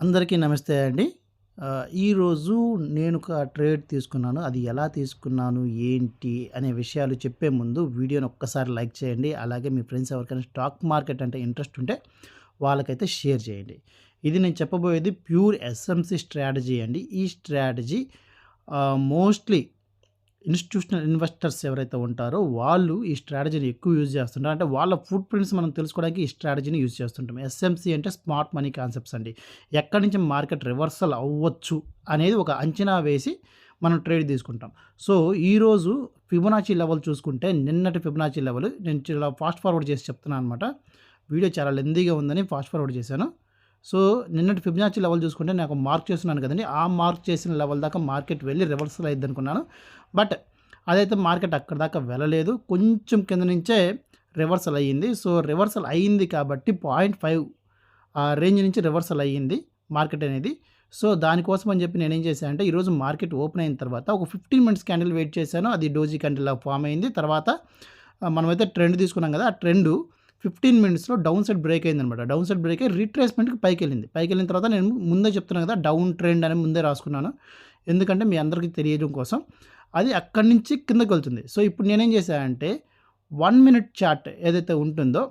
అందరికీ నమస్తే అండి. ఈరోజు నేను ఒక ట్రేడ్ తీసుకున్నాను. అది ఎలా తీసుకున్నాను, ఏంటి అనే విషయాలు చెప్పే ముందు వీడియోని ఒక్కసారి లైక్ చేయండి. అలాగే మీ ఫ్రెండ్స్ ఎవరికైనా స్టాక్ మార్కెట్ అంటే ఇంట్రెస్ట్ ఉంటే వాళ్ళకైతే షేర్ చేయండి. ఇది నేను చెప్పబోయేది ప్యూర్ ఎస్ఎంసి స్ట్రాటజీ అండి. ఈ స్ట్రాటజీ మోస్ట్‌లీ ఇన్‌స్టిట్యూషనల్ ఇన్వెస్టర్స్ ఎవరైతే ఉంటారో వాళ్ళు ఈ స్ట్రాటజీని ఎక్కువ యూజ్ చేస్తుంటారు. అంటే వాళ్ళ ఫుట్ ప్రింట్స్ మనం తెలుసుకోవడానికి ఈ స్ట్రాటజీని యూజ్ చేస్తుంటాం. ఎస్ఎంసి అంటే స్మార్ట్ మనీ కాన్సెప్ట్స్ అండి. ఎక్కడి నుంచి మార్కెట్ రివర్సల్ అవ్వచ్చు అనేది ఒక అంచనా వేసి మనం ట్రేడ్ తీసుకుంటాం. సో, ఈరోజు ఫిబొనాచి లెవెల్ చూసుకుంటే నిన్నటి ఫిబొనాచి లెవెల్ నేను ఇలా ఫాస్ట్ ఫార్వర్డ్ చేసి చెప్తున్నాను అనమాట. వీడియో చాలా లెందీగా ఉందని ఫాస్ట్ ఫార్వర్డ్ చేశాను. సో, నిన్నటి ఫిబొనాచి లెవెల్ చూసుకుంటే నాకు మార్క్ చేస్తున్నాను కదండీ! ఆ మార్క్ చేసిన లెవెల్ దాకా మార్కెట్ వెళ్ళి రివర్సల్ అయిద్దనుకున్నాను. బట్ అదైతే మార్కెట్ అక్కడి దాకా వెళ్ళలేదు. కొంచెం కింద నుంచే రివర్సల్ అయ్యింది. సో, రివర్సల్ అయింది కాబట్టి 0.5 ఆ రేంజ్ నుంచి రివర్సల్ అయ్యింది మార్కెట్ అనేది. సో, దానికోసం అని చెప్పి నేనేం చేశానంటే ఈరోజు మార్కెట్ ఓపెన్ అయిన తర్వాత ఒక 15 మినిట్స్ క్యాండిల్ వెయిట్ చేశాను. అది డోజీ క్యాండిల్‌లాగా ఫామ్ అయింది. తర్వాత మనమైతే ట్రెండ్ తీసుకున్నాం కదా! ఆ ట్రెండు 15 మినిట్స్‌లో డౌన్ సైడ్ బ్రేక్ అయిందనమాట. డౌన్ సైడ్ బ్రేక్ అయ్యి రిట్రేస్‌మెంట్‌కి పైకెళ్ళింది. పైకెళ్ళిన తర్వాత నేను ముందే చెప్తున్నాను కదా! డౌన్ ట్రెండ్ అని ముందే రాసుకున్నాను. ఎందుకంటే మీ అందరికీ తెలియడం కోసం. అది అక్కడి నుంచి కిందకి వెళ్తుంది. సో, ఇప్పుడు నేనేం చేశానంటే వన్ మినిట్ చార్ట్ ఏదైతే ఉంటుందో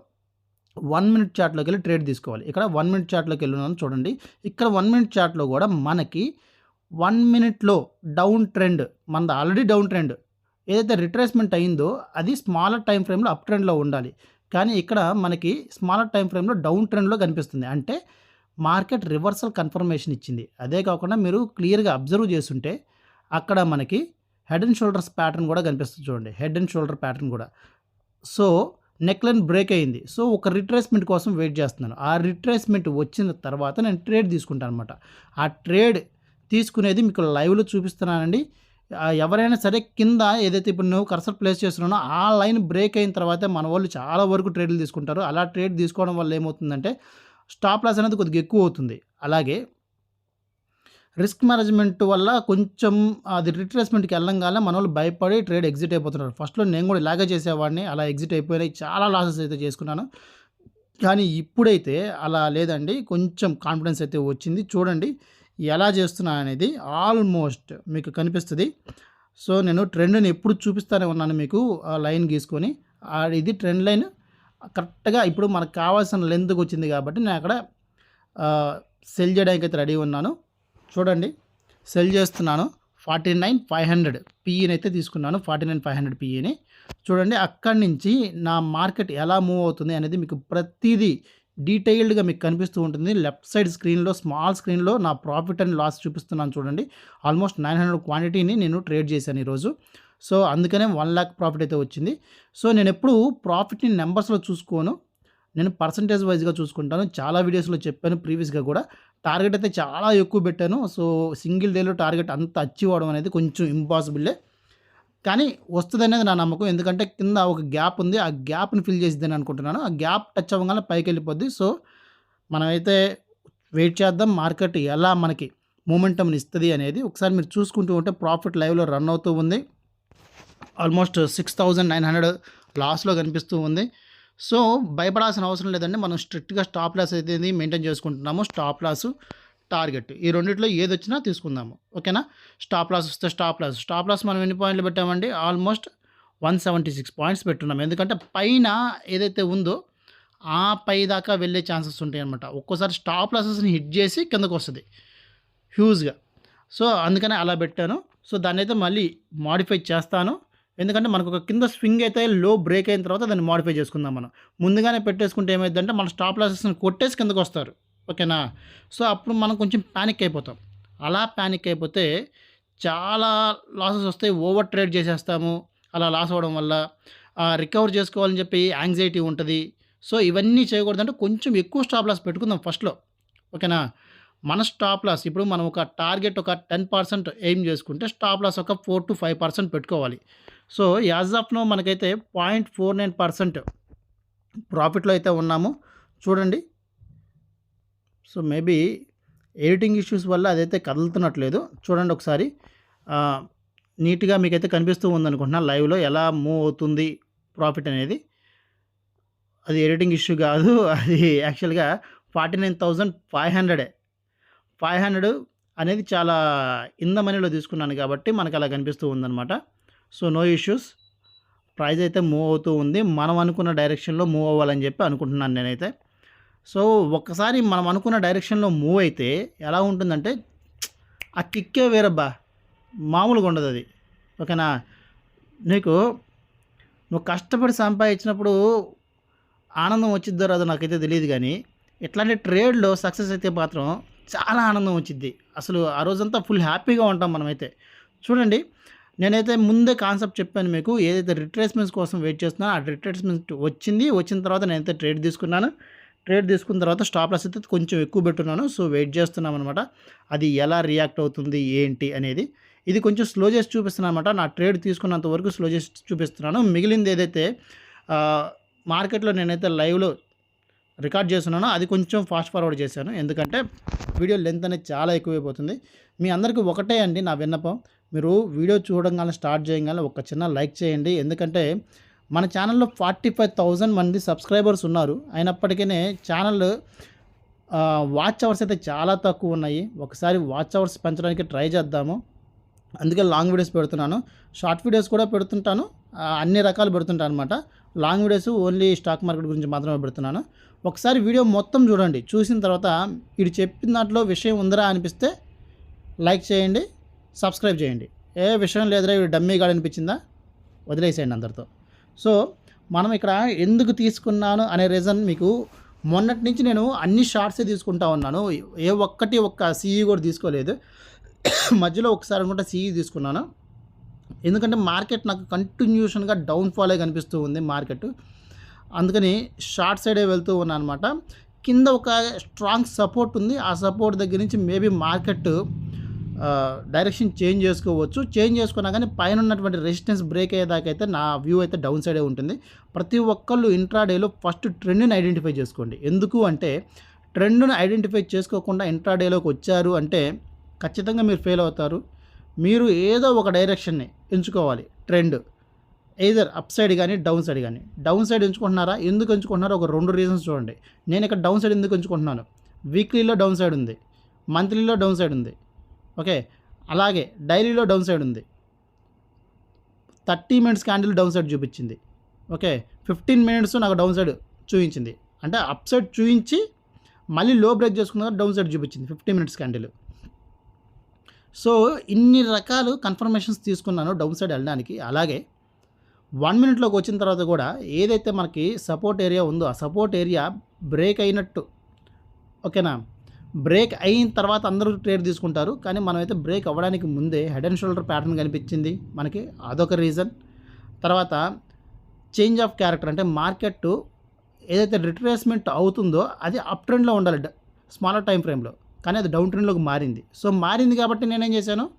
వన్ మినిట్ చార్ట్‌లోకెళ్ళి ట్రేడ్ తీసుకోవాలి. ఇక్కడ వన్ మినిట్ చార్ట్‌లోకెళ్ళున్నాను చూడండి. ఇక్కడ వన్ మినిట్ చార్ట్‌లో కూడా మనకి వన్ మినిట్‌లో డౌన్ ట్రెండ్ మనది ఆల్రెడీ డౌన్ ట్రెండ్. ఏదైతే రిట్రేస్‌మెంట్ అయిందో అది స్మాలర్ టైం ఫ్రేమ్‌లో అప్ ట్రెండ్‌లో ఉండాలి. కానీ ఇక్కడ మనకి స్మాలర్ టైం ఫ్రేమ్‌లో డౌన్ ట్రెండ్‌లో కనిపిస్తుంది. అంటే మార్కెట్ రివర్సల్ కన్ఫర్మేషన్ ఇచ్చింది. అదే కాకుండా మీరు క్లియర్‌గా అబ్జర్వ్ చేసుంటే అక్కడ మనకి హెడ్ అండ్ షోల్డర్స్ ప్యాటర్న్ కూడా కనిపిస్తుంది చూడండి. హెడ్ అండ్ షోల్డర్ ప్యాటర్న్ కూడా. సో, నెక్ లైన్ బ్రేక్ అయింది. సో, ఒక రిట్రేస్‌మెంట్ కోసం వెయిట్ చేస్తున్నాను. ఆ రిట్రేస్‌మెంట్ వచ్చిన తర్వాత నేను ట్రేడ్ తీసుకుంటాను అనమాట ఆ ట్రేడ్ తీసుకునేది మీకు లైవ్‌లో చూపిస్తున్నానండి. ఎవరైనా సరే కింద ఏదైతే ఇప్పుడు నువ్వు కర్సర్ ప్లేస్ చేస్తున్నానో ఆ లైన్ బ్రేక్ అయిన తర్వాత మన వాళ్ళు చాలా వరకు ట్రేడ్‌లు తీసుకుంటారు. అలా ట్రేడ్ తీసుకోవడం వల్ల ఏమవుతుందంటే స్టాప్ లాస్ అనేది కొద్దిగా ఎక్కువ అవుతుంది. అలాగే రిస్క్ మేనేజ్‌మెంట్ వల్ల కొంచెం అది రిట్రేస్‌మెంట్‌కి వెళ్ళగానే మన వాళ్ళు భయపడి ట్రేడ్ ఎగ్జిట్ అయిపోతున్నారు. ఫస్ట్‌లో నేను కూడా ఇలాగే చేసేవాడిని. అలా ఎగ్జిట్ అయిపోయినాయి. చాలా లాసెస్ అయితే చేసుకున్నాను. కానీ ఇప్పుడైతే అలా లేదండి. కొంచెం కాన్ఫిడెన్స్ అయితే వచ్చింది. చూడండి ఎలా చేస్తున్నా అనేది ఆల్మోస్ట్ మీకు కనిపిస్తుంది సో, నేను ట్రెండ్‌ని ఎప్పుడు చూపిస్తానే ఉన్నాను మీకు ఆ లైన్ గీసుకొని. ఇది ట్రెండ్ లైన్ కరెక్ట్‌గా ఇప్పుడు మనకు కావాల్సిన లెంత్‌కి వచ్చింది కాబట్టి నేను అక్కడ సెల్ చేయడానికి అయితే రెడీ ఉన్నాను. చూడండి సెల్ చేస్తున్నాను. ఫార్టీ నైన్ ఫైవ్ హండ్రెడ్ పిఈని అయితే తీసుకున్నాను. ఫార్టీ నైన్ ఫైవ్ హండ్రెడ్ పిఈని చూడండి అక్కడి నుంచి నా మార్కెట్ ఎలా మూవ్ అవుతుంది అనేది మీకు ప్రతిదీ డీటెయిల్డ్‌గా మీకు కనిపిస్తూ ఉంటుంది. లెఫ్ట్ సైడ్ స్క్రీన్‌లో స్మాల్ స్క్రీన్‌లో నా ప్రాఫిట్ అండ్ లాస్ చూపిస్తున్నాను చూడండి. ఆల్మోస్ట్ 900 క్వాంటిటీని నేను ట్రేడ్ చేశాను ఈరోజు. సో, అందుకనే వన్ ల్యాక్ ప్రాఫిట్ అయితే వచ్చింది. సో, నేను ఎప్పుడు ప్రాఫిట్‌ని నెంబర్స్లో చూసుకోను. నేను పర్సంటేజ్ వైజ్గా చూసుకుంటాను. చాలా వీడియోస్‌లో చెప్పాను ప్రీవియస్‌గా కూడా. టార్గెట్ అయితే చాలా ఎక్కువ పెట్టాను. సో, సింగిల్ డేలో టార్గెట్ అంత అచీవ్ అనేది కొంచెం ఇంపాసిబులే. కానీ వస్తదనేది నా నమ్మకం. ఎందుకంటే కింద ఒక గ్యాప్ ఉంది. ఆ గ్యాప్‌ని ఫిల్ చేసిద్దని అనుకుంటున్నాను. ఆ గ్యాప్ టచ్ అవ్వంగానే పైకెళ్ళిపోద్ది. సో, మనమైతే వెయిట్ చేద్దాం. మార్కెట్ ఎలా మనకి మొమెంటమ్‌ని ఇస్తుంది అనేది. ఒకసారి మీరు చూసుకుంటూ ఉంటే ప్రాఫిట్ లైవ్‌లో రన్ అవుతూ ఉంది. ఆల్మోస్ట్ 6,900 లాస్‌లో కనిపిస్తూ ఉంది. సో, భయపడాల్సిన అవసరం లేదండి. మనం స్ట్రిక్ట్‌గా స్టాప్ లాస్ అయితే మెయింటైన్ చేసుకుంటున్నాము. స్టాప్ లాస్ టార్గెట్ ఈ రెండిట్లో ఏదొచ్చినా తీసుకుందాము. ఓకేనా? స్టాప్ లాస్ వస్తే స్టాప్ లాస్. స్టాప్ లాస్ మనం ఎన్ని పాయింట్లు పెట్టామండి? ఆల్మోస్ట్ 176 పాయింట్స్ పెట్టున్నాం. ఎందుకంటే పైన ఏదైతే ఉందో ఆ పై దాకా వెళ్ళే ఛాన్సెస్ ఉంటాయన్నమాట. ఒక్కోసారి స్టాప్ లాసెస్‌ని హిట్ చేసి కిందకు వస్తుంది హ్యూజ్‌గా. సో, అందుకనే అలా పెట్టాను. సో, దాన్నైతే మళ్ళీ మాడిఫై చేస్తాను. ఎందుకంటే మనకు ఒక కింద స్వింగ్ అయితే లో బ్రేక్ అయిన తర్వాత దాన్ని మోడిఫై చేసుకుందాం మనం. ముందుగానే పెట్టేసుకుంటే ఏమైందంటే మన స్టాప్ లాసెస్‌ని కొట్టేసి కిందకొస్తారు. ఓకేనా? సో, అప్పుడు మనం కొంచెం ప్యానిక్ అయిపోతాం. అలా ప్యానిక్ అయిపోతే చాలా లాసెస్ వస్తాయి. ఓవర్ ట్రేడ్ చేసేస్తాము. అలా లాస్ అవ్వడం వల్ల రికవర్ చేసుకోవాలని చెప్పి యాంగ్జైటీ ఉంటుంది సో, ఇవన్నీ చేయకూడదంటే కొంచెం ఎక్కువ స్టాప్ లాస్ పెట్టుకుందాం ఫస్ట్‌లో. ఓకేనా? మన స్టాప్ లాస్ ఇప్పుడు మనం ఒక టార్గెట్ ఒక 10% ఎయిమ్ చేసుకుంటే స్టాప్ లాస్ ఒక 4-5% పెట్టుకోవాలి. సో, యాస్ ఆఫ్ పాయింట్ మనకైతే 0.49% ప్రాఫిట్‌లో అయితే ఉన్నాము. చూడండి. సో, మేబీ ఎడిటింగ్ ఇష్యూస్ వల్ల అదైతే కదులుతున్నట్లేదు. చూడండి ఒకసారి. నీట్‌గా మీకైతే కనిపిస్తూ ఉందనుకుంటున్నా లైవ్‌లో ఎలా మూవ్ అవుతుంది ప్రాఫిట్ అనేది. అది ఎడిటింగ్ ఇష్యూ కాదు. అది యాక్చువల్‌గా 49,500 ఫైవ్ హండ్రెడ్ అనేది చాలా ఇంద మనీలో తీసుకున్నాను కాబట్టి మనకు అలా కనిపిస్తూ ఉందన్నమాట సో నో ఇష్యూస్. ప్రైస్ అయితే మూవ్ అవుతూ ఉంది. మనం అనుకున్న డైరెక్షన్లో మూవ్ అవ్వాలని చెప్పి అనుకుంటున్నాను నేనైతే. సో ఒక్కసారి మనం అనుకున్న డైరెక్షన్లో మూవ్ అయితే ఎలా ఉంటుందంటే ఆ కిక్కే వేరబ్బా. మామూలుగా ఉండదు అది. ఓకేనా? నీకు నువ్వు కష్టపడి సంపాదించినప్పుడు ఆనందం వచ్చిద్దో రాదో నాకైతే తెలియదు కానీ ఇట్లాంటి ట్రేడ్లో సక్సెస్ అయితే మాత్రం చాలా ఆనందం వచ్చింది అసలు ఆ రోజంతా ఫుల్ హ్యాపీగా ఉంటాం మనమైతే. చూడండి నేనైతే ముందే కాన్సెప్ట్ చెప్పాను మీకు. ఏదైతే రిట్రేస్మెంట్స్ కోసం వెయిట్ చేస్తున్నానో ఆ రిట్రేస్మెంట్ వచ్చింది. వచ్చిన తర్వాత నేనైతే ట్రేడ్ తీసుకున్నాను. ట్రేడ్ తీసుకున్న తర్వాత స్టాప్ లాస్ అయితే కొంచెం ఎక్కువ పెట్టున్నాను. సో వెయిట్ చేస్తున్నాం అనమాట అది ఎలా రియాక్ట్ అవుతుంది ఏంటి అనేది. ఇది కొంచెం స్లో చేసి చూపిస్తున్నాను అనమాట నా ట్రేడ్ తీసుకున్నంత వరకు స్లో చేసి చూపిస్తున్నాను. మిగిలింది ఏదైతే మార్కెట్లో నేనైతే లైవ్లో రికార్డ్ చేస్తున్నానో అది కొంచెం ఫాస్ట్ ఫార్వర్డ్ చేశాను. ఎందుకంటే వీడియో లెంత్ అనేది చాలా ఎక్కువైపోతుంది. మీ అందరికీ ఒకటే అండి నా విన్నపం. మీరు వీడియో చూడంగానే స్టార్ట్ చేయగానే ఒక చిన్న లైక్ చేయండి. ఎందుకంటే మన ఛానల్లో ఫార్టీ ఫైవ్ థౌజండ్ మంది సబ్స్క్రైబర్స్ ఉన్నారు. అయినప్పటికీ ఛానల్ వాచ్ అవర్స్ అయితే చాలా తక్కువ ఉన్నాయి. ఒకసారి వాచ్ అవర్స్ పెంచడానికి ట్రై చేద్దాము. అందుకే లాంగ్ వీడియోస్ పెడుతున్నాను. షార్ట్ వీడియోస్ కూడా పెడుతుంటాను. అన్ని రకాలు పెడుతుంటాను అనమాట long videos only stock market గురించి మాత్రమే పెడుతున్నాను. ఒకసారి వీడియో మొత్తం చూడండి. చూసిన తర్వాత ఇది చెప్పిన దాంట్లో విషయం ఉందరా అనిపిస్తే లైక్ చేయండి. సబ్స్క్రైబ్ చేయండి. ఏ విషయం లేదురా ఇవి డమ్మీ గాడు అనిపించిందా? వదిలేసేయండి అందరితో. సో మనం ఇక్కడ ఎందుకు తీసుకున్నాను అనే రీజన్ మీకు మొన్నటి నుంచి నేను అన్ని షార్ట్సే తీసుకుంటా ఉన్నాను. ఏ ఒక్కటి ఒక్క సీఈ కూడా తీసుకోలేదు. మధ్యలో ఒకసారి అనుకుంటే సీఈ తీసుకున్నాను. ఎందుకంటే మార్కెట్ నాకు కంటిన్యూషన్గా డౌన్ఫాలే కనిపిస్తూ ఉంది మార్కెట్ అందుకని షార్ట్ సైడే వెళ్తూ ఉన్నాను అనమాట కింద ఒక స్ట్రాంగ్ సపోర్ట్ ఉంది. ఆ సపోర్ట్ దగ్గర నుంచి మేబీ మార్కెట్ డైరెక్షన్ చేంజ్ చేసుకోవచ్చు. చేంజ్ చేసుకున్నా కానీ పైన ఉన్నటువంటి రెసిస్టెన్స్ బ్రేక్ అయ్యేదాకైతే నా వ్యూ అయితే డౌన్ సైడే ఉంటుంది. ప్రతి ఒక్కళ్ళు ఇంట్రాడేలో ఫస్ట్ ట్రెండ్ని ఐడెంటిఫై చేసుకోండి. ఎందుకు అంటే ట్రెండ్ను ఐడెంటిఫై చేసుకోకుండా ఇంట్రాడేలోకి వచ్చారు అంటే ఖచ్చితంగా మీరు ఫెయిల్ అవుతారు. మీరు ఏదో ఒక డైరెక్షన్ని ఎంచుకోవాలి. ట్రెండ్. ఎయిదర్ అప్ సైడ్ కానీ డౌన్ సైడ్ కానీ. డౌన్ సైడ్ ఎంచుకుంటున్నారా? ఎందుకు ఎంచుకుంటున్నారో? ఒక రెండు రీజన్స్ చూడండి. నేను ఇక్కడ డౌన్ సైడ్ ఎందుకు ఎంచుకుంటున్నాను? వీక్లీలో డౌన్ సైడ్ ఉంది. మంత్లీలో డౌన్ సైడ్ ఉంది. ఓకే. అలాగే డైలీలో డౌన్ సైడ్ ఉంది. Thirty minutes candle down side చూపించింది. ఓకే. ఫిఫ్టీన్ మినిట్స్ నాకు డౌన్ సైడ్ చూపించింది. అంటే అప్ సైడ్ చూపించి మళ్ళీ లో బ్రేక్ చేసుకున్న డౌన్ సైడ్ చూపించింది ఫిఫ్టీ మినిట్స్ క్యాండిల్. సో ఇన్ని రకాలు కన్ఫర్మేషన్స్ తీసుకున్నాను డౌన్ సైడ్ వెళ్ళడానికి. అలాగే వన్ మినిట్లోకి వచ్చిన తర్వాత కూడా ఏదైతే మనకి సపోర్ట్ ఏరియా ఉందో ఆ సపోర్ట్ ఏరియా బ్రేక్ అయినట్టు. ఓకేనా? బ్రేక్ అయిన తర్వాత అందరూ ట్రేడ్ తీసుకుంటారు. కానీ మనమైతే బ్రేక్ అవ్వడానికి ముందే హెడ్ అండ్ షోల్డర్ ప్యాటర్న్ కనిపించింది. మనకి అదొక రీజన్. తర్వాత చేంజ్ ఆఫ్ క్యారెక్టర్ అంటే మార్కెట్ ఏదైతే రిట్రేస్మెంట్ అవుతుందో అది అప్ ట్రెండ్లో ఉండాలి. స్మాలర్ టైం ఫ్రేమ్లో. కానీ అది డౌన్ ట్రెండ్లోకి మారింది. సో మారింది కాబట్టి నేనేం చేశాను?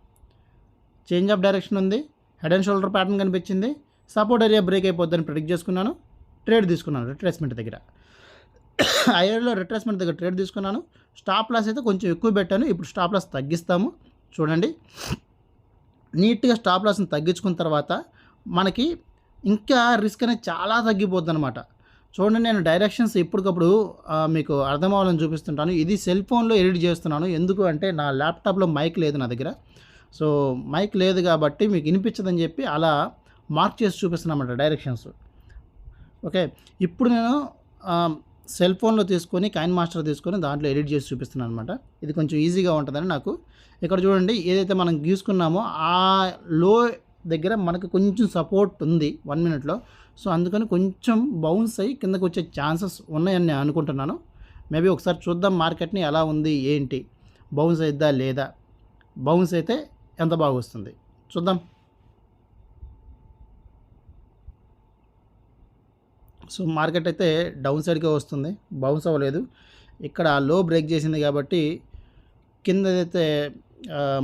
చేంజ్ ఆఫ్ డైరెక్షన్ ఉంది. హెడ్ అండ్ షోల్డర్ ప్యాటర్న్ కనిపించింది. సపోర్ట్ ఏరియా బ్రేక్ అయిపోద్దని ప్రిడిక్ట్ చేసుకున్నాను. ట్రేడ్ తీసుకున్నాను. రిట్రేస్మెంట్ దగ్గర. ఆ ఏరియాలో రిట్రేస్మెంట్ దగ్గర ట్రేడ్ తీసుకున్నాను. స్టాప్ లాస్ అయితే కొంచెం ఎక్కువ పెట్టాను. ఇప్పుడు స్టాప్ లాస్ తగ్గిస్తాము. చూడండి. నీట్గా స్టాప్ లాస్ని తగ్గించుకున్న తర్వాత మనకి ఇంకా రిస్క్ అనేది చాలా తగ్గిపోద్ది అనమాట చూడండి నేను డైరెక్షన్స్ ఎప్పటికప్పుడు మీకు అర్థం అవ్వాలని చూపిస్తుంటాను. ఇది సెల్ ఫోన్లో ఎడిట్ చేస్తున్నాను. ఎందుకు అంటే నా ల్యాప్టాప్లో మైక్ లేదు నా దగ్గర. సో మైక్ లేదు కాబట్టి మీకు వినిపించదని చెప్పి అలా మార్క్ చేసి చూపిస్తున్నమాట డైరెక్షన్స్. ఓకే. ఇప్పుడు నేను సెల్ ఫోన్లో తీసుకొని కాయిన్ మాస్టర్ తీసుకొని దాంట్లో ఎడిట్ చేసి చూపిస్తున్నాను అనమాట ఇది కొంచెం ఈజీగా ఉంటుందని నాకు. ఇక్కడ చూడండి ఏదైతే మనం గీసుకున్నామో ఆ లో దగ్గర మనకు కొంచెం సపోర్ట్ ఉంది వన్ మినిట్లో సో అందుకని కొంచెం బౌన్స్ అయ్యి కిందకు వచ్చే ఛాన్సెస్ ఉన్నాయని నేను అనుకుంటున్నాను. మేబీ ఒకసారి చూద్దాం మార్కెట్ని ఎలా ఉంది ఏంటి? బౌన్స్ అయిద్దా లేదా? బౌన్స్ అయితే ఎంత బాగా వస్తుంది చూద్దాం. సో మార్కెట్ అయితే డౌన్ సైడ్కే వస్తుంది బౌన్స్ అవ్వలేదు. ఇక్కడ లో బ్రేక్ చేసింది కాబట్టి కింద అయితే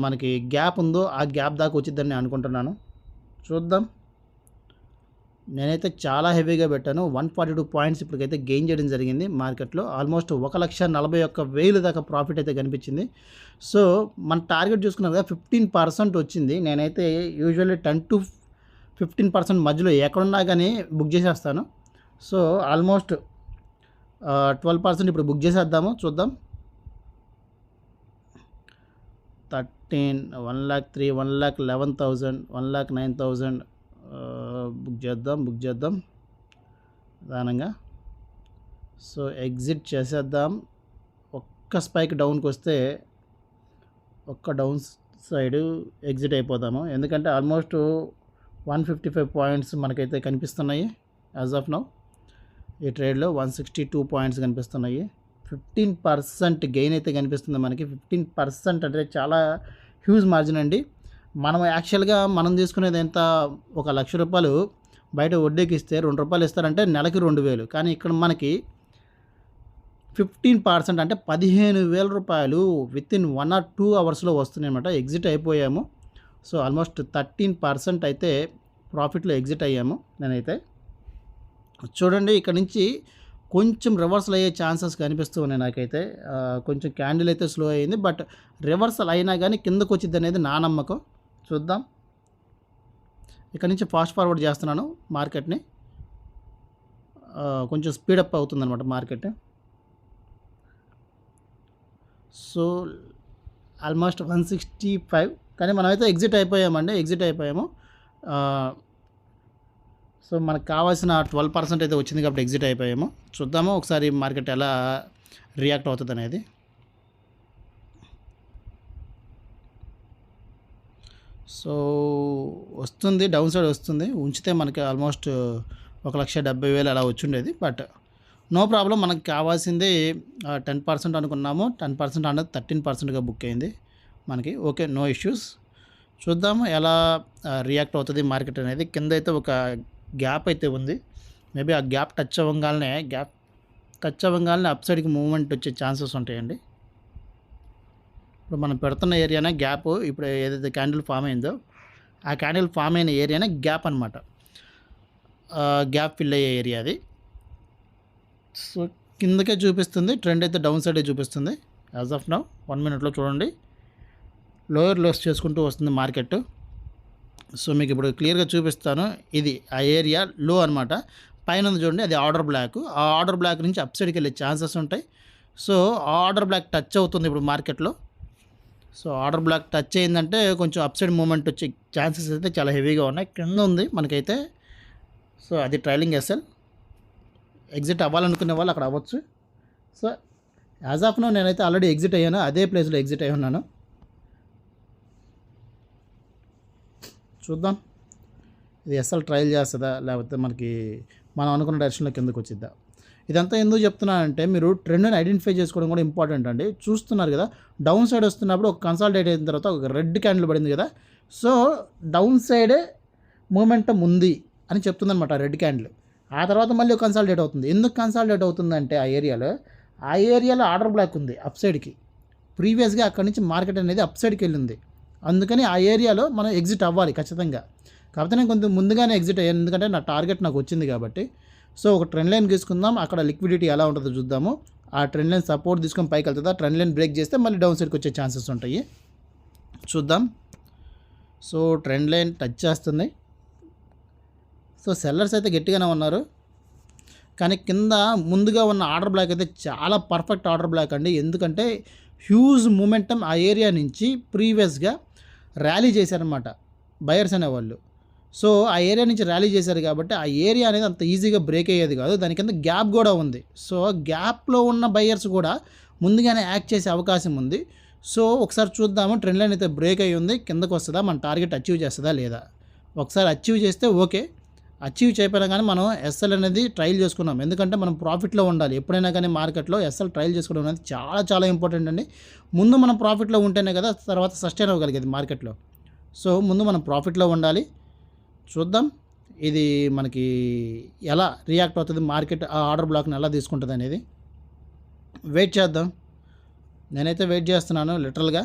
మనకి గ్యాప్ ఉందో ఆ గ్యాప్ దాకా వచ్చిద్దని నేను అనుకుంటున్నాను. చూద్దాం. నేనైతే చాలా హెవీగా పెట్టాను. వన్ ఫార్టీ టూ పాయింట్స్ ఇప్పటికైతే గెయిన్ చేయడం జరిగింది మార్కెట్లో. ఆల్మోస్ట్ ఒక లక్ష నలభై ఒక్క వేలు దాకా ప్రాఫిట్ అయితే కనిపించింది. సో మన టార్గెట్ చూసుకున్నారు కదా ఫిఫ్టీన్ పర్సెంట్ వచ్చింది. నేనైతే usually ten to fifteen percent మధ్యలో ఎక్కడున్నా కానీ బుక్ చేసేస్తాను. సో ఆల్మోస్ట్ ట్వెల్వ్ పర్సెంట్ ఇప్పుడు బుక్ చేసేద్దాము చూద్దాం. Thirteen one lakh three one lakh eleven thousand one lakh nine thousand book చేద్దాం బుక్ చేద్దాం ప్రధానంగా సో ఎగ్జిట్ చేసేద్దాం. ఒక్క స్పైక్ డౌన్కి వస్తే ఒక్క డౌన్ సైడ్ ఎగ్జిట్ అయిపోదాము ఎందుకంటే almost one fifty five points మనకైతే కనిపిస్తున్నాయి యాజ్ ఆఫ్ నౌ. ఈ ట్రేడ్లో వన్ సిక్స్టీ టూ పాయింట్స్ కనిపిస్తున్నాయి. ఫిఫ్టీన్ పర్సెంట్ గెయిన్ అయితే కనిపిస్తుంది మనకి. ఫిఫ్టీన్ పర్సెంట్ అంటే చాలా హ్యూజ్ మార్జిన్ అండి. మనం యాక్చువల్గా మనం తీసుకునేది ఎంత? ఒక లక్ష రూపాయలు బయట వడ్డీకి ఇస్తే రెండు రూపాయలు ఇస్తారంటే నెలకి రెండు వేలు. కానీ ఇక్కడ మనకి ఫిఫ్టీన్ పర్సెంట్ అంటే పదిహేను వేల రూపాయలు within one or two అవర్స్లో వస్తున్నాయి అనమాట ఎగ్జిట్ అయిపోయాము. సో ఆల్మోస్ట్ థర్టీన్ పర్సెంట్ అయితే ప్రాఫిట్లో ఎగ్జిట్ అయ్యాము నేనైతే. చూడండి ఇక్కడ నుంచి కొంచెం రివర్సల్ అయ్యే ఛాన్సెస్ కనిపిస్తూ ఉన్నాయి నాకైతే. కొంచెం క్యాండిల్ అయితే స్లో అయింది బట్ రివర్సల్ అయినా కానీ కిందకు వచ్చింది అనేది నా నమ్మకం. చూద్దాం. ఇక్కడ నుంచి ఫాస్ట్ ఫార్వర్డ్ చేస్తున్నాను మార్కెట్ని కొంచెం స్పీడప్ అవుతుందన్నమాట market so almost one sixty five కానీ మనమైతే ఎగ్జిట్ అయిపోయామండి ఎగ్జిట్ అయిపోయాము. సో మనకు కావాల్సిన ట్వెల్వ్ పర్సెంట్ అయితే వచ్చింది కాబట్టి ఎగ్జిట్ అయిపోయాము. చూద్దాము ఒకసారి మార్కెట్ ఎలా రియాక్ట్ అవుతుంది అనేది సో వస్తుంది డౌన్ సైడ్ వస్తుంది. ఉంచితే మనకి ఆల్మోస్ట్ ఒక లక్ష డెబ్బై వేలు అలా వచ్చిండేది. బట్ నో ప్రాబ్లం మనకు కావాల్సింది టెన్ పర్సెంట్ అనుకున్నాము. టెన్ పర్సెంట్ అనేది థర్టీన్ పర్సెంట్గా బుక్ అయింది మనకి. ఓకే నో ఇష్యూస్ చూద్దాము ఎలా రియాక్ట్ అవుతుంది మార్కెట్ అనేది. కింద అయితే ఒక గ్యాప్ అయితే ఉంది. మేబీ ఆ గ్యాప్ టచ్ అవ్వగానే గ్యాప్ టచ్ అవ్వగానే అప్ సైడ్కి మూవ్మెంట్ వచ్చే ఛాన్సెస్ ఉంటాయండి. ఇప్పుడు మనం పెడుతున్న ఏరియానే గ్యాప్ ఇప్పుడు ఏదైతే క్యాండిల్ ఫామ్ అయిందో ఆ క్యాండిల్ ఫామ్ అయిన ఏరియానే గ్యాప్ అనమాట గ్యాప్ ఫిల్ అయ్యే ఏరియా అది. సో కిందకే చూపిస్తుంది ట్రెండ్ అయితే డౌన్ సైడే చూపిస్తుంది. యాజ్ ఆఫ్ నౌ వన్ మినిట్లో చూడండి. లోయర్ లోస్ చేసుకుంటూ వస్తుంది మార్కెట్ సో మీకు ఇప్పుడు క్లియర్గా చూపిస్తాను. ఇది ఆ ఏరియా లో అనమాట పైన ఉంది చూడండి అది ఆర్డర్ బ్లాక్. ఆ ఆర్డర్ బ్లాక్ నుంచి అప్ సైడ్కి వెళ్ళే ఛాన్సెస్ ఉంటాయి. సో ఆర్డర్ బ్లాక్ టచ్ అవుతుంది ఇప్పుడు మార్కెట్లో. సో ఆర్డర్ బ్లాక్ టచ్ అయిందంటే కొంచెం అప్ సైడ్ మూమెంట్ వచ్చే ఛాన్సెస్ అయితే చాలా హెవీగా ఉన్నాయి. కింద ఉంది మనకైతే. సో అది ట్రైలింగ్ ఎస్ఎల్. ఎగ్జిట్ అవ్వాలనుకునే వాళ్ళు అక్కడ అవ్వచ్చు. సో యాజ్ ఆఫ్ నో నేనైతే ఆల్రెడీ ఎగ్జిట్ అయ్యాను. అదే ప్లేస్లో ఎగ్జిట్ అయి ఉన్నాను. చూద్దాం. ఇది ఎస్ఎల్ ట్రయల్ చేస్తుందా? లేకపోతే మనకి మనం అనుకున్న డైరెక్షన్లో కిందకు వచ్చిద్దా? ఇదంతా ఎందుకు చెప్తున్నానంటే మీరు ట్రెండ్ని ఐడెంటిఫై చేసుకోవడం కూడా ఇంపార్టెంట్ అండి. చూస్తున్నారు కదా డౌన్ సైడ్ వస్తున్నప్పుడు ఒక కన్సాలిడేట్ అయిన తర్వాత ఒక రెడ్ క్యాండిల్ పడింది కదా. సో డౌన్ సైడే మూమెంటం ఉంది అని చెప్తుందన్నమాట రెడ్ క్యాండిల్ ఆ తర్వాత మళ్ళీ కన్సాలిడేట్ అవుతుంది. ఎందుకు కన్సాలిడేట్ అవుతుందంటే ఆ ఏరియాలో ఆ ఏరియాలో ఆర్డర్ బ్లాక్ ఉంది అప్ సైడ్కి ప్రీవియస్గా అక్కడి నుంచి మార్కెట్ అనేది అప్ సైడ్కి వెళ్ళింది. అందుకని ఆ ఏరియాలో మనం ఎగ్జిట్ అవ్వాలి ఖచ్చితంగా. కాకపోతే నేను కొంచెం ముందుగానే ఎగ్జిట్ అయ్యాను. ఎందుకంటే నా టార్గెట్ నాకు వచ్చింది కాబట్టి. సో ఒక ట్రెండ్ లైన్ తీసుకుందాం. అక్కడ లిక్విడిటీ ఎలా ఉంటుందో చూద్దాము. ఆ ట్రెండ్ లైన్ సపోర్ట్ తీసుకొని పైకి వెళ్తుందా? ట్రెండ్ లైన్ బ్రేక్ చేస్తే మళ్ళీ డౌన్ సైడ్కి వచ్చే ఛాన్సెస్ ఉంటాయి. చూద్దాం. సో ట్రెండ్ లైన్ టచ్ చేస్తుంది. సో సెల్లర్స్ అయితే గట్టిగానే ఉన్నారు. కానీ కింద ముందుగా ఉన్న ఆర్డర్ బ్లాక్ అయితే చాలా పర్ఫెక్ట్ ఆర్డర్ బ్లాక్ అండి. ఎందుకంటే హ్యూజ్ మూమెంటం ఆ ఏరియా నుంచి ప్రీవియస్గా ర్యాలీ చేశారనమాట బయర్స్ అనేవాళ్ళు. సో ఆ ఏరియా నుంచి ర్యాలీ చేశారు కాబట్టి ఆ ఏరియా అనేది అంత ఈజీగా బ్రేక్ అయ్యేది కాదు. దాని కింద గ్యాప్ కూడా ఉంది. సో గ్యాప్లో ఉన్న బయర్స్ కూడా ముందుగానే యాక్ట్ చేసే అవకాశం ఉంది. సో ఒకసారి చూద్దాము. ట్రెండ్ లైన్ అయితే బ్రేక్ అయ్యి ఉంది. కిందకు వస్తుందా మన టార్గెట్ అచీవ్ చేస్తుందా లేదా? ఒకసారి అచీవ్ చేస్తే ఓకే. అచీవ్ చేయపోయినా కానీ మనం ఎస్ఎల్ అనేది ట్రయల్ చేసుకున్నాం. ఎందుకంటే మనం ప్రాఫిట్లో ఉండాలి. ఎప్పుడైనా కానీ మార్కెట్లో ఎస్ఎల్ ట్రయల్ చేసుకోవడం అనేది చాలా చాలా ఇంపార్టెంట్ అండి. ముందు మనం ప్రాఫిట్లో ఉంటేనే కదా తర్వాత సస్టైన్ అవ్వగలిగేది మార్కెట్లో సో ముందు మనం ప్రాఫిట్లో ఉండాలి. చూద్దాం. ఇది మనకి ఎలా రియాక్ట్ అవుతుంది? మార్కెట్ ఆ ఆర్డర్ బ్లాక్ని ఎలా తీసుకుంటుంది అనేది. వెయిట్ చేద్దాం. నేనైతే వెయిట్ చేస్తున్నాను లిటరల్గా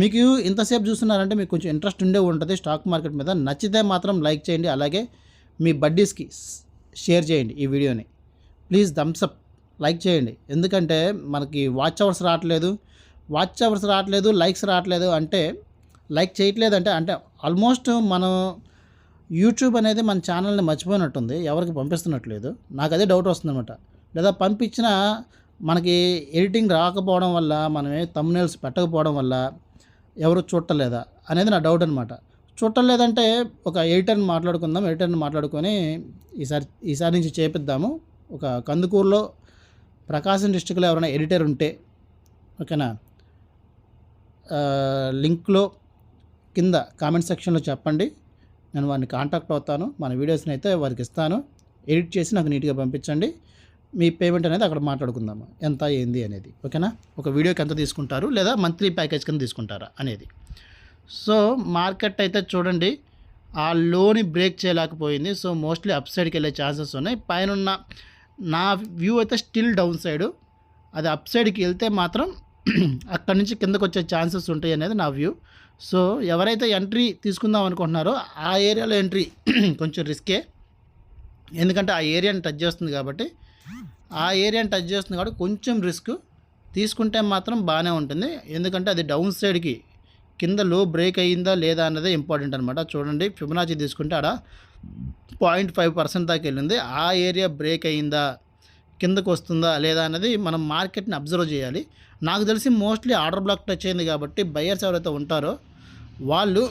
మీకు ఇంతసేపు చూస్తున్నారంటే మీకు కొంచెం ఇంట్రెస్ట్ ఉండే ఉంటుంది. స్టాక్ మార్కెట్ మీద నచ్చితే మాత్రం లైక్ చేయండి. అలాగే మీ బడ్డీస్కి షేర్ చేయండి ఈ వీడియోని. ప్లీజ్ థమ్స్అప్ లైక్ చేయండి. ఎందుకంటే మనకి వాచ్ అవర్స్ రావట్లేదు. వాచ్ అవర్స్ రావట్లేదు లైక్స్ రావట్లేదు అంటే లైక్ చేయట్లేదు అంటే అంటే ఆల్మోస్ట్ మనం యూట్యూబ్ అనేది మన ఛానల్ని మర్చిపోయినట్టుంది ఎవరికి పంపిస్తున్నట్లేదు. నాకు అదే డౌట్ వస్తుందన్నమాట. లేదా పంపించిన మనకి ఎడిటింగ్ రాకపోవడం వల్ల మనమే తమ్నేల్స్ పెట్టకపోవడం వల్ల ఎవరు చూడలేదా అనేది నా డౌట్ అనమాట చూడటం లేదంటే ఒక ఎడిటర్ని మాట్లాడుకుందాం ఎడిటర్ని మాట్లాడుకొని ఈసారి ఈసారి నుంచి చేపిద్దాము. ఒక కందుకూరులో ప్రకాశం డిస్టిక్లో ఎవరైనా ఎడిటర్ ఉంటే ఓకేనా? లింక్లో కింద కామెంట్ సెక్షన్లో చెప్పండి. నేను వారిని కాంటాక్ట్ అవుతాను మన వీడియోస్ని అయితే వారికి ఇస్తాను. ఎడిట్ చేసి నాకు నీట్గా పంపించండి. మీ పేమెంట్ అనేది అక్కడ మాట్లాడుకుందాము ఎంత ఏంది అనేది ఓకేనా? ఒక వీడియోకి ఎంత తీసుకుంటారు లేదా మంత్లీ ప్యాకేజ్ కింద తీసుకుంటారా అనేది. సో మార్కెట్ అయితే చూడండి ఆ లోని బ్రేక్ చేయలేకపోయింది. సో మోస్ట్లీ అప్ సైడ్కి వెళ్ళే ఛాన్సెస్ ఉన్నాయి. పైన నా వ్యూ అయితే స్టిల్ డౌన్ సైడ్. అది అప్ సైడ్కి వెళ్తే మాత్రం అక్కడి నుంచి కిందకు వచ్చే ఛాన్సెస్ ఉంటాయి అనేది నా వ్యూ. సో ఎవరైతే ఎంట్రీ తీసుకుందాం అనుకుంటున్నారో ఆ ఏరియాలో ఎంట్రీ కొంచెం రిస్కే. ఎందుకంటే ఆ ఏరియాని టచ్ చేస్తుంది కాబట్టి ఆ ఏరియాని టచ్ చేస్తుంది కాబట్టి కొంచెం రిస్క్. తీసుకుంటే మాత్రం బాగానే ఉంటుంది. ఎందుకంటే అది డౌన్ సైడ్కి కింద లో బ్రేక్ అయ్యిందా లేదా అన్నదే ఇంపార్టెంట్ అనమాట చూడండి ఫిబనాచి తీసుకుంటే ఆడ పాయింట్ ఫైవ్ పర్సెంట్ దాకా వెళ్ళింది. ఆ ఏరియా బ్రేక్ అయ్యిందా కిందకు వస్తుందా లేదా అన్నది మనం మార్కెట్ని అబ్జర్వ్ చేయాలి. నాకు తెలిసి మోస్ట్లీ ఆర్డర్ బ్లాక్ టచ్ అయింది కాబట్టి బయర్స్ ఎవరైతే ఉంటారో వాళ్ళు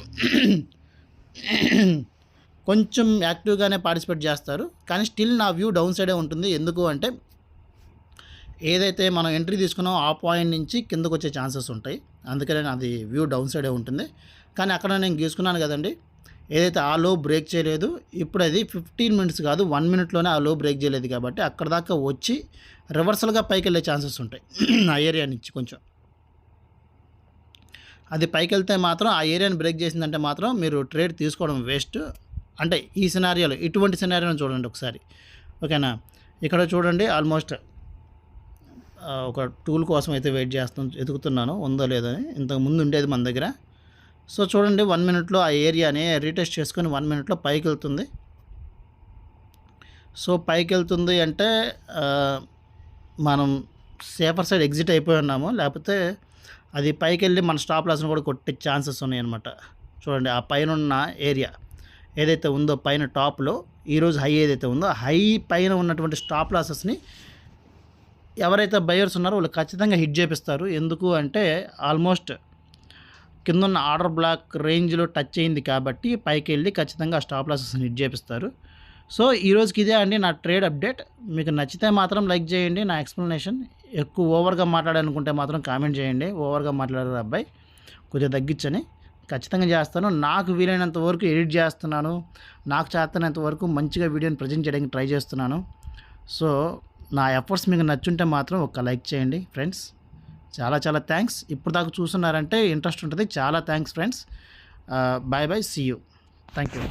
కొంచెం యాక్టివ్గానే పార్టిసిపేట్ చేస్తారు. కానీ స్టిల్ నా వ్యూ డౌన్ సైడే ఉంటుంది. ఎందుకు అంటే ఏదైతే మనం ఎంట్రీ తీసుకున్నామో ఆ పాయింట్ నుంచి కిందకు వచ్చే ఛాన్సెస్ ఉంటాయి. అందుకనే అది వ్యూ డౌన్ సైడే ఉంటుంది. కానీ అక్కడ నేను గీసుకున్నాను కదండి. ఏదైతే ఆ లో బ్రేక్ చేయలేదు ఇప్పుడు అది ఫిఫ్టీన్ మినిట్స్ కాదు వన్ మినిట్లోనే ఆ లో బ్రేక్ చేయలేదు కాబట్టి అక్కడ దాకా వచ్చి రివర్సల్గా పైకి వెళ్ళే ఛాన్సెస్ ఉంటాయి. ఆ ఏరియా నుంచి కొంచెం. అది పైకి వెళ్తే మాత్రం ఆ ఏరియాని బ్రేక్ చేసిందంటే మాత్రం మీరు ట్రేడ్ తీసుకోవడం వేస్ట్. అంటే ఈ సినారియోలో ఇటువంటి సినారియోని చూడండి ఒకసారి. ఓకేనా? ఇక్కడ చూడండి ఆల్మోస్ట్ ఒక టూల్ కోసం అయితే వెయిట్ చేస్తు ఎదుగుతున్నాను ఉందో లేదో అని. ఇంతకు ముందు ఉండేది మన దగ్గర. సో చూడండి వన్ మినిట్లో ఆ ఏరియాని రీటెస్ట్ చేసుకొని వన్ మినిట్లో పైకి వెళ్తుంది. సో పైకి వెళ్తుంది అంటే మనం సేఫర్ సైడ్ ఎగ్జిట్ అయిపోయి ఉన్నాము. లేకపోతే అది పైకి వెళ్ళి మన స్టాప్ లాస్ని కూడా కొట్టే ఛాన్సెస్ ఉన్నాయి అనమాట చూడండి ఆ పైన ఉన్న ఏరియా ఏదైతే ఉందో పైన టాప్లో ఈరోజు హై ఏదైతే ఉందో హై పైన ఉన్నటువంటి స్టాప్ లాసెస్ని ఎవరైతే బయర్స్ ఉన్నారో వాళ్ళు ఖచ్చితంగా హిట్ చేపిస్తారు. ఎందుకు అంటే ఆల్మోస్ట్ కింద ఉన్న ఆర్డర్ బ్లాక్ రేంజ్లో టచ్ అయింది కాబట్టి పైకి వెళ్ళి ఖచ్చితంగా స్టాప్ లాసెస్ని హిట్ చేపిస్తారు. సో ఈ రోజుకి ఇదే అండి నా ట్రేడ్ అప్డేట్ మీకు నచ్చితే మాత్రం లైక్ చేయండి. నా ఎక్స్ప్లెనేషన్ ఎక్కువ ఓవర్గా మాట్లాడాలనుకుంటే మాత్రం కామెంట్ చేయండి. ఓవర్గా మాట్లాడారు అబ్బాయి. కొద్దిగా తగ్గించని ఖచ్చితంగా చేస్తాను. నాకు వీలైనంత వరకు ఎడిట్ చేస్తున్నాను. నాకు చేస్తున్నంత వరకు మంచిగా వీడియోని ప్రజెంట్ చేయడానికి ట్రై చేస్తున్నాను. సో నా ఎఫర్ట్స్ మీకు నచ్చుంటే మాత్రం ఒక లైక్ చేయండి ఫ్రెండ్స్ చాలా చాలా థ్యాంక్స్ ఇప్పుడు దాకా చూస్తున్నారంటే ఇంట్రెస్ట్ ఉంటుంది. చాలా thanks friends bye bye see you thank you